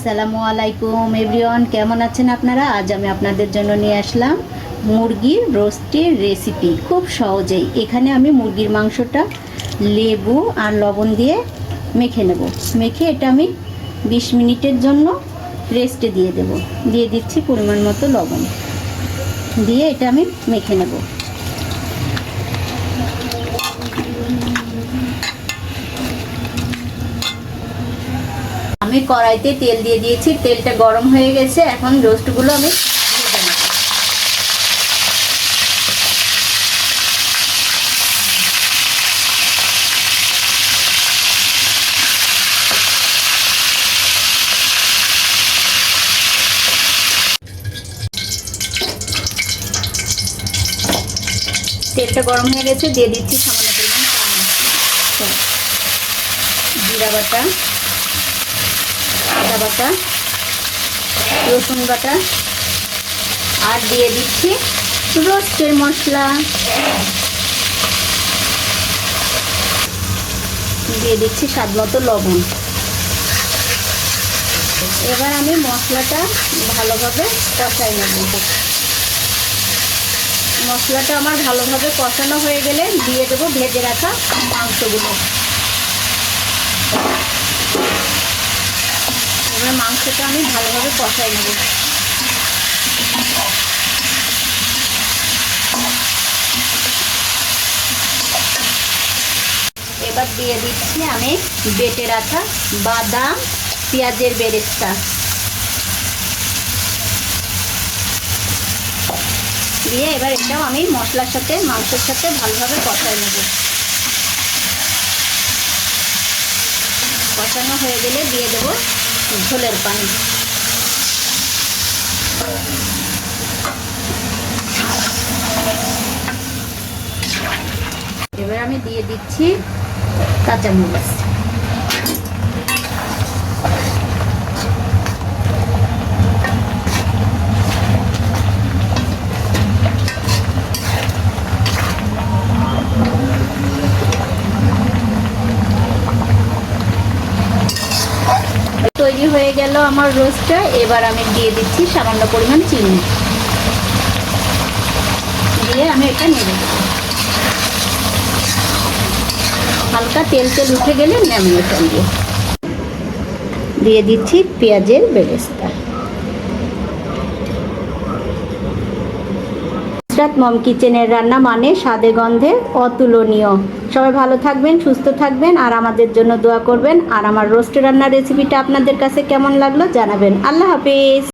আসসালামু আলাইকুম, এভরিওয়ান কেমন আছেন আপনারা? আজ আমি আপনাদের জন্য নিয়ে আসলাম মুরগির রোস্টের রেসিপি। খুব সহজেই এখানে আমি মুরগির মাংসটা লেবু আর লবণ দিয়ে মেখে নেব। মেখে এটা আমি বিশ মিনিটের জন্য রেস্টে দিয়ে দেব। দিয়ে দিচ্ছি পরিমাণ মতো লবণ। দিয়ে এটা আমি মেখে নেব। আমি কড়াইতে তেল দিয়ে দিয়েছি, তেলটা গরম হয়ে গেছে, এখন রোস্টগুলো আমি। তেলটা গরম হয়ে গেছে, দিয়ে দিচ্ছি সামান্য পরিমাণ জিরা বাটা আদা বাটা, রসুন বাটা, আর দিয়ে দিচ্ছি রোস্টের মশলা। দিয়ে দিচ্ছি স্বাদ মতো লবণ। এবার আমি মশলাটা ভালোভাবে কষাই নেব। মশলাটা আমার ভালোভাবে কষানো হয়ে গেলে দিয়ে দেবো ভেজে রাখা মাংসগুলো। এবার মাংসটা আমি ভালোভাবে কষাই নেব। এবার দিয়ে দিচ্ছি আমি বেটে রাখা বাদাম, পেঁয়াজের বেরেস্তা। দিয়ে এবার এটাও আমি মশলার সাথে, মাংসের সাথে ভালোভাবে কষাই নেব। কষানো হয়ে গেলে দিয়ে দেব ঝোলের পানি। এবার আমি দিয়ে দিচ্ছি কাঁচামরিচ। তৈরি হয়ে গেল আমার রোস্টটা। এবার আমি দিয়ে দিচ্ছি সামান্য পরিমাণ চিনি। দিয়ে আমি এটা নেড়ে দেবো। হালকা তেল তেল উঠে গেলে নামিয়ে ফেলব। দিয়ে দিচ্ছি পেঁয়াজের বেরেস্তা। নুসরাত মম কিচেনের রান্না মানে স্বাদে গন্ধে অতুলনীয়। সবাই ভালো থাকবেন, সুস্থ থাকবেন আর আমাদের জন্য দোয়া করবেন। আর আমার রোস্ট রান্নার রেসিপিটা আপনাদের কাছে কেমন লাগল জানাবেন। আল্লাহ হাফিজ।